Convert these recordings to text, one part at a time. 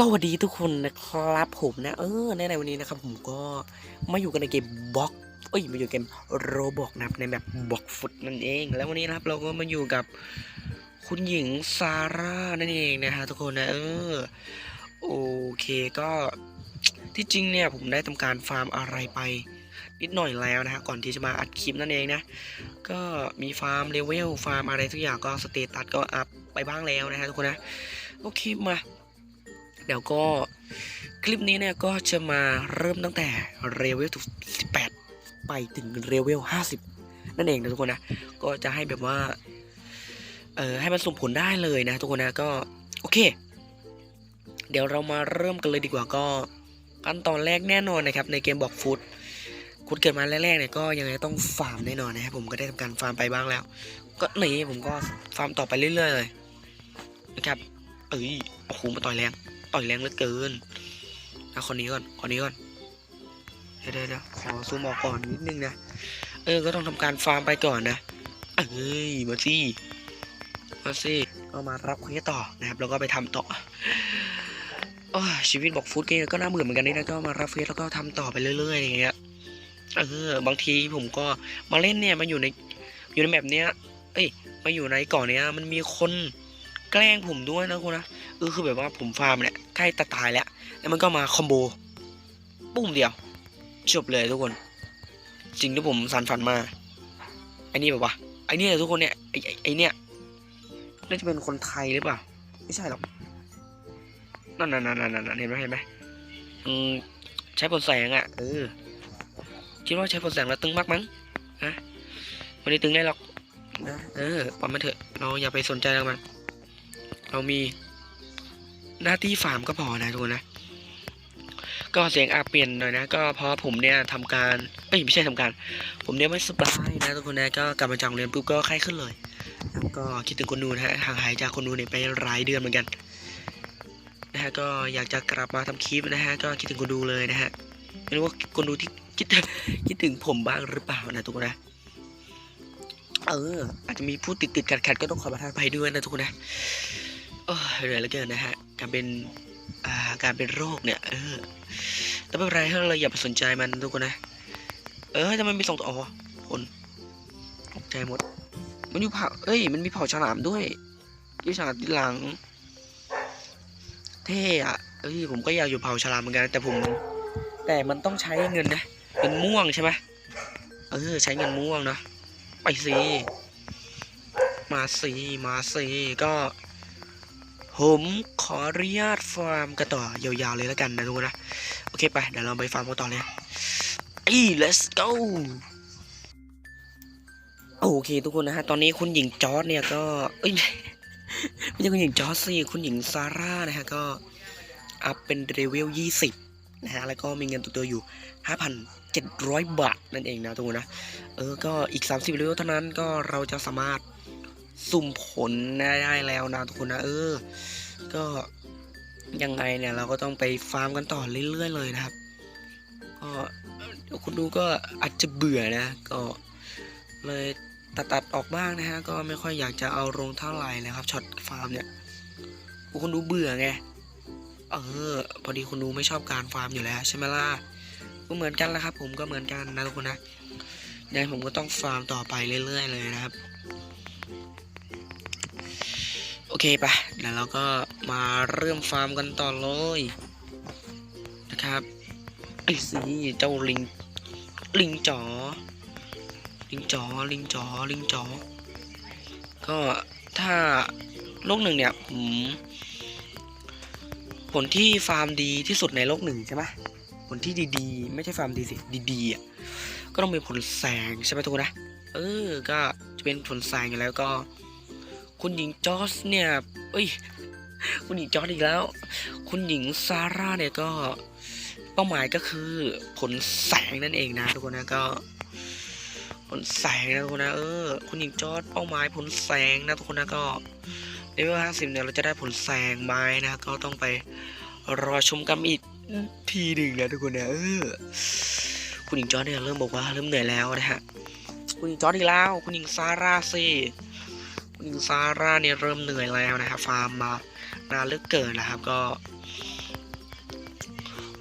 สวัสดีทุกคนนะครับผมนะ เออในในวันนี้นะครับผมก็มาอยู่กันในเกมบล็อกเอ้ยมาอยู่เกมโรบอกนะครับในแบบบล็อกฟุตนั่นเอง แล้ววันนี้นะครับเราก็มาอยู่กับคุณหญิงซาร่านั่นเองนะฮะทุกคนนะเออโอเคก็ที่จริงเนี่ยผมได้ทำการฟาร์มอะไรไปนิดหน่อยแล้วนะฮะก่อนที่จะมาอัดคลิปนั่นเองนะ ก็มีฟาร์มเลเวลฟาร์มอะไรทุกอย่างก็สเตตัสก็อัพไปบ้างแล้วนะฮะทุกคนนะโอเคมา เดี๋ยวก็คลิปนี้เนี่ยก็จะมาเริ่มตั้งแต่เรเวล18ไปถึงเรเวล50นั่นเองนะทุกคนนะ ก็จะให้แบบว่า เออให้มันส่งผลได้เลยนะทุกคนนะก็โอเค เดี๋ยวเรามาเริ่มกันเลยดีกว่าก็ขั้นตอนแรกแน่นอนนะครับ ในเกมบอกฟุตคุณเกิดมาแรกๆเนี่ยก็ยังไงต้องฟาร์มแน่นอนนะครับผมก็ได้ทำการฟาร์มไปบ้างแล้ว ก็หนีผมก็ฟาร์มต่อไปเรื่อยๆเลยนะครับเอ้ยโอ้โหมาต่อยแรง ต่อยแรงเหลือเกินเอาคนนี้ก่อนคนนี้ก่อนเดี๋ยวเดี๋ยวขอซูมออกก่อนนิดนึงนะ เออ ก็ต้องทำการฟาร์มไปก่อนนะ เอ้ย มาสิมาสิก็มารับเควสต่อนะครับ แล้วก็ไปทำต่อโอ้ชีวิตบอกฟู้ดเกมก็น่าเบื่อเหมือนกันนี่นะก็มารับเควสแล้วก็ทำต่อไปเรื่อยๆอย่างเงี้ย เออ บางทีผมก็มาเล่นเนี่ยมาอยู่ในอยู่ในแบบเนี้ย เอ้ย มาอยู่ในเก่อนเนี้ยมันมีคนแกล้งผมด้วยนะคุณนะ เออคือแบบว่าผมฟาร์มเนี่ยใกล้ตะตายแล้ว แล้วมันก็มาคอมโบปุ้มเดียวจบเลยทุกคนจริงที่ผมสานฝันมาไอ้นี่แบบว่าไอ้นี่ทุกคนเนี่ยไอ้ไอ้เนี่ยน่าจะเป็นคนไทยหรือเปล่า ไม่ใช่หรอกนั่นนั่นนั่นนั่นนั่นเห็นไหมเห็นไหมอืมใช้ผลแสงอะเออคิดว่าใช้ผลแสงแล้วตึงมากมั้งฮะไม่ได้ตึงได้หรอกนะเออปล่อยมันเถอะ เราอย่าไปสนใจกับมันเรามี หน้าที่ฟาร์มก็พอนะทุกคนนะ ก็เสียงอาเปลี่ยนหน่อยนะ ก็เพราะผมเนี่ยทำการเอ้ยไม่ใช่ทำการ ผมเนี่ยไม่สบายนะทุกคนนะก็กลับมาจากโรงเรียนปุ๊บก็ไข้ขึ้นเลยแล้วก็คิดถึงคนนูนะฮะห่างหายจากคนนูเนี่ยไปหลายเดือนเหมือนกันนะฮะก็อยากจะกลับมาทำคลิปนะฮะก็คิดถึงคนดูเลยนะฮะไม่รู้ว่าคนดูที่คิดคิดถึงผมบ้างหรือเปล่านะทุกคนนะเอออาจจะมีผู้ติดติดขัดขัดก็ต้องขอประทานไปด้วยนะทุกคนนะ โอ้ยเหนื่อยเหลือเกินนะฮะ การเป็นอ่าการเป็นโรคเนี่ยเออแต่ไม่เป็นไรเราอย่าไปสนใจมันทุกคนนะ เออทำไมมีสองตัวอ๋อคนตกใจหมด มันอยู่เผาเอ้ย มันมีเผาฉลามด้วยยู่ฉลามที่หลัง เท่อะเอ้ยผมก็อยากอยู่เผาฉลามเหมือนกัน แต่ผม แต่มันต้องใช้เงินนะเงินม่วงใช่ไหมเออใช้เงินม่วงนะไปสิมาสิมาสิก็ ผมขออนุญาตฟาร์มกันต่อยาวๆเลยแล้วกันนะทุกคนนะ โอเคไปเดี๋ยวเราไปฟาร์มกันต่อเลยอี let's go โอเคทุกคนนะฮะตอนนี้คุณหญิงจอร์ดเนี่ยก็เอ้ยไม่ใช่คุณหญิงจอร์ดสิคุณหญิงซาร่านะฮะก็อัพเป็นเลเวล20นะฮะแล้วก็มีเงินตัวตัวอยู่5,700บาทนั่นเองนะทุกคนนะเออก็อีก30เลเวลเท่านั้นก็เราจะสามารถ สุ่มผลได้แล้วนะทุกคนนะเออ ก็ยังไงเนี่ยเราก็ต้องไปฟาร์มกันต่อเรื่อยๆเลยนะครับ ก็เดี๋ยวคุณดูก็อาจจะเบื่อนะ ก็เลยตัดตัดๆออกบ้างนะฮะก็ไม่ค่อยอยากจะเอาลงเท่าไหร่นะครับช็อตฟาร์มเนี่ยคุณดูเบื่อไงเออพอดีคุณดูไม่ชอบการฟาร์มอยู่แล้วใช่ไหมล่ะก็เหมือนกันแหละครับ ผมก็เหมือนกันนะทุกคนนะยังผมก็ต้องฟาร์มต่อไปเรื่อย ๆ เลยนะครับ โอเคปะเดี๋ยวเราก็มาเริ่มฟาร์มกันต่อเลยนะครับไอ้สิเจ้าลิง ลิงจ๋อ ลิงจ๋อ ลิงจ๋อ ลิงจ๋อ ก็ถ้าโลกหนึ่งเนี่ยผมผลที่ฟาร์มดีที่สุดในโลกหนึ่งใช่ไหมผลที่ดีๆ ไม่ใช่ฟาร์มดีสิดีๆอะก็ต้องเป็นผลแสงใช่ไหมทุกคนนะ เออ ก็จะเป็นผลแสงอยู่แล้วก็ คุณหญิงจอสเนี่ยเอ้ย คุณหญิงจอสอีกแล้ว คุณหญิงซาร่าเนี่ยก็เป้าหมายก็คือผลแสงนั่นเองนะทุกคนนะก็ผลแสงนะทุกคนนะเออคุณหญิงจอสเป้าหมายผลแสงนะทุกคนนะก็ในเวลห้าสิบเนี่ยเราจะได้ผลแสงไหมนะก็ต้องไปรอชมกันอีกทีหนึ่งนะทุกคนนะเออคุณหญิงจอสเนี่ยเริ่มบอกว่าเริ่มเหนื่อยแล้วนะฮะคุณหญิงจอสอีกแล้ว คุณหญิงซาร่าสิ คุณซาร่าเนี่ยเริ่มเหนื่อยแล้วนะครับ ฟาร์มมานานเหลือเกินนะครับก็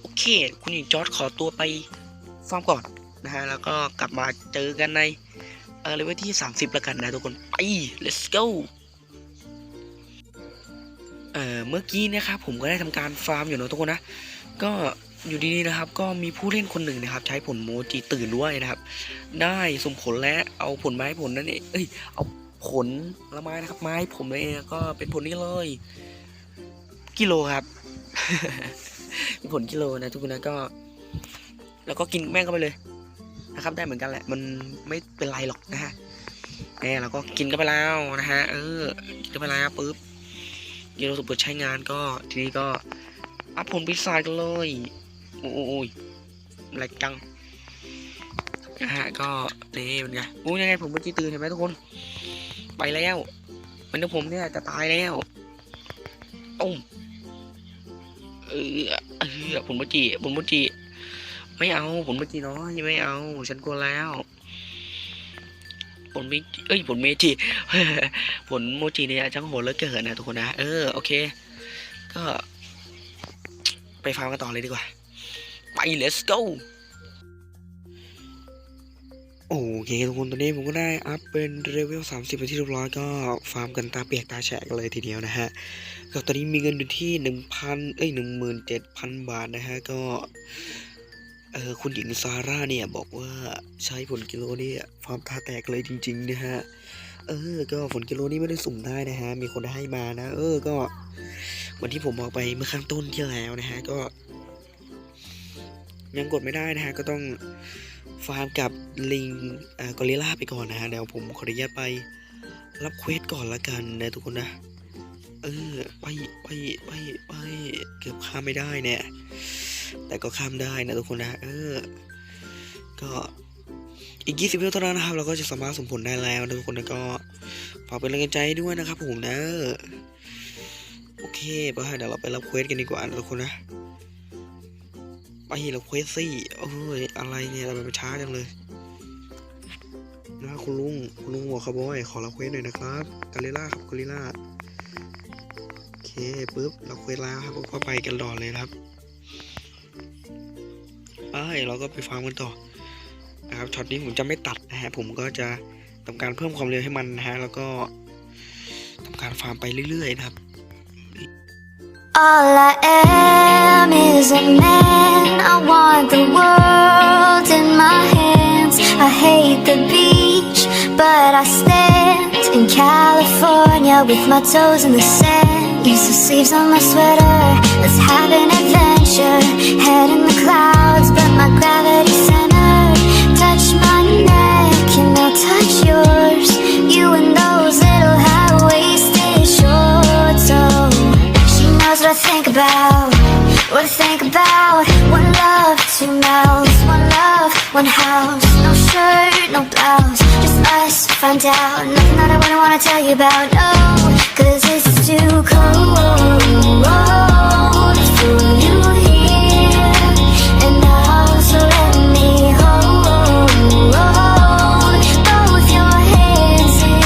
โอเค คุณหญิงจอร์ดขอตัวไปฟาร์มก่อนนะฮะ แล้วก็กลับมาเจอกันในเออเลเวลที่ 30แล้วกันนะทุกคน ไป let's go เอ่อเมื่อกี้นะครับผมก็ได้ทำการฟาร์มอยู่นะทุกคนนะ ก็อยู่ดีๆนะครับ ก็มีผู้เล่นคนหนึ่งนะครับ ใช้ผลโมจิตื่นด้วยนะครับ ได้สมผลและเอาผลไม้ผลนั่นเองเอ้ยเอา ผลละไม้นะครับ ไม้ผมเองก็เป็นผลนี้เลย กิโลครับเป็นผลกิโลนะทุกคนนะก็ แล้วก็กินแม่งเข้าไปเลยนะครับ ได้เหมือนกันแหละ มันไม่เป็นไรหรอกนะฮะแหมเราก็กินกันไปแล้วนะฮะ เออ กินกันไปแล้วปุ๊บกิโลสุดเปิดใช้งานก็ทีนี้ก็อัพผลปีศากันเลยโอ้โอ้ยอะไรจังนะฮะก็นี่เป็นไงอู้ยังไงผมเมื่อกี้ตื่นเห็นไหมทุกคน ไปแล้ว มันนึกผมเนี่ยจะตายแล้วตุ้มเออเออผลโมจิผลโมจิ ไม่เอาผลโมจิน้อยไม่เอา ฉันกลัวแล้ว ผลเมจิเอ้ยผลเมจิผลโมจิเนี่ยจังโหดเลือเกินนะทุกคนนะ เออโอเค ก็ ไปฟาร์มกันต่อเลยดีกว่า ไป let's go โอเคทุกคนตอนนี้ผมก็ได้อัพเป็นเลเวล30เป็นที่เรียบร้อยก็ฟาร์มกันตาเปียกตาแฉะกันเลยทีเดียวนะฮะก็ตอนนี้มีเงินอยู่ที่1,000เอ้ย17,000บาทนะฮะก็เออคุณหญิงซาร่าเนี่ยบอกว่าใช้ผลกิโลเนี่ยฟาร์มตาแตกเลยจริง ๆ นะฮะเออ ก็ผลกิโลนี้ไม่ได้สุ่มได้นะฮะ มีคนให้มานะ เออ ก็เหมือนที่ผมบอกไปเมื่อข้างต้นที่แล้วนะฮะ ก็ ยังกดไม่ได้นะฮะ ก็ต้อง ฟาร์มกับลิงอ่ากอริลล่าไปก่อนนะฮะเดี๋ยวผมขออนุญาตไปรับเควสก่อนละกันนะทุกคนนะ เออไปไปไปไปเกือบข้ามไม่ได้เนี่ย แต่ก็ข้ามได้นะทุกคนนะ เออ ก็อีก 20วิวเท่านั้นนะครับ เราก็จะสามารถสมผลได้แล้วนะทุกคนนะก็ฝากเป็นแรงใจด้วยนะครับผมนะ โอเคไปเดี๋ยวเราไปรับเควสกันดีกว่านะทุกคนนะ ไปรับเควสสิโอ้ยอะไรเนี่ยทำไมมันช้าจังเลยนะคุณลุงคุณลุงหัวขบอยขอรับเควสหน่อยนะครับกาลิล่าครับกาลิล่าโอเคปุ๊บเรับเควสแล้วครับก็ไปกันต่อเลยครับไปเราก็ไปฟาร์มกันต่อนะครับช็อตนี้ผมจะไม่ตัดนะฮะผมก็จะทำการเพิ่มความเร็วให้มันนะฮะแล้วก็ทำการฟาร์มไปเรื่อยๆนะครับ All I am is a man. I want the world in my hands. I hate the beach, but I stand in California with my toes in the sand. Use the sleeves on my sweater. Let's have an adventure. Head in the clouds, but my gravity about, no, cause it's too cold for you here and now. So let me hold both your hands in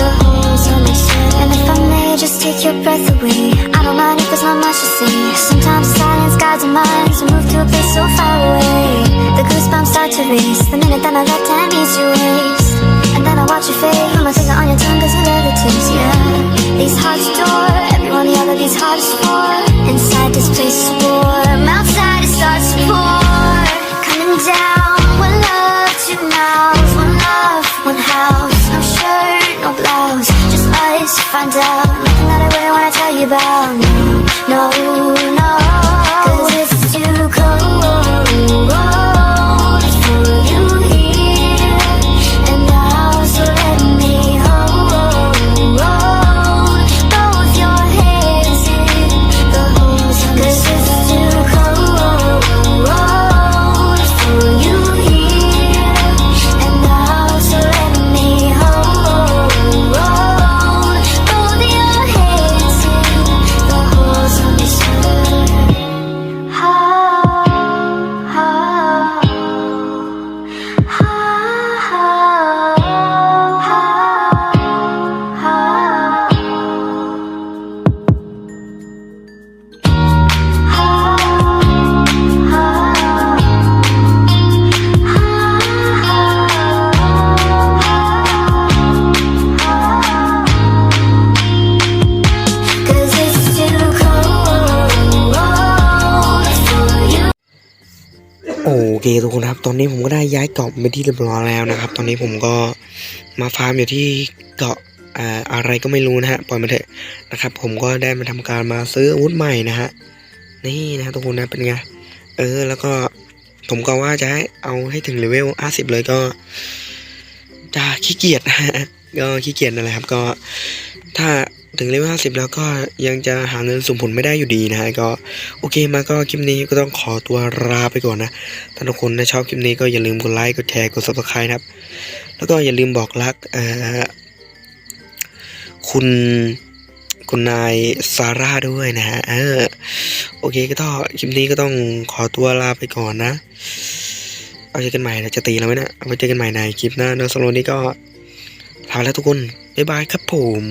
the holes on my shirt. And if I may just take your breath away, I don't mind if there's not much to say. Sometimes silence guides our minds. We move to a place so far away. The goosebumps start to race the minute that my left hand meets your waist. Watch your face, put my finger on your tongue 'cause you love it taste, yeah. These hearts adore everyone the other, these hearts for. Inside this place is warm, outside it starts to pour. Coming down, one love, two mouths, one love, one house. No shirt, no blouse, just us find out. Nothing that I really wanna tell you about. เคทุกคนครับ ตอนนี้ผมก็ได้ย้ายเกาะไปที่เรียบร้อยแล้วนะครับ ตอนนี้ผมก็มาฟาร์มอยู่ที่เกาะอ่าอะไรก็ไม่รู้นะฮะปล่อยมาเถอะนะครับ ผมก็ได้มาทำการมาซื้ออาวุธใหม่นะฮะนี่นะทุกคนนะเป็นไงเออ แล้วก็ผมก็ว่าจะให้เอาให้ถึงเลเวล50 เลยก็จะขี้เกียจนะฮะก็ขี้เกียจนั่นแหละครับ ก็ถ้า ถึงเลเวล50แล้วก็ยังจะหาเงินสมผลไม่ได้อยู่ดีนะฮะก็โอเคมาก็คลิปนี้ก็ต้องขอตัวลาไปก่อนนะถ้าทุกคนนะชอบคลิปนี้ก็อย่าลืมกดไลค์กดแชร์กด subscribe นะครับ แล้วก็อย่าลืมบอกรักอ่อคุณคุณนายซาร่าด้วยนะฮะเออโอเคก็ต้องคลิปนี้ก็ต้องขอตัวลาไปก่อนนะ เอาเจอกันใหม่นะจะตีแล้วไหมนะเอาไว้เจอกันใหม่ในคลิปหน้าเนอะสำหรับวันนี้ก็ลาแล้วทุกคนบ๊ายบายครับผม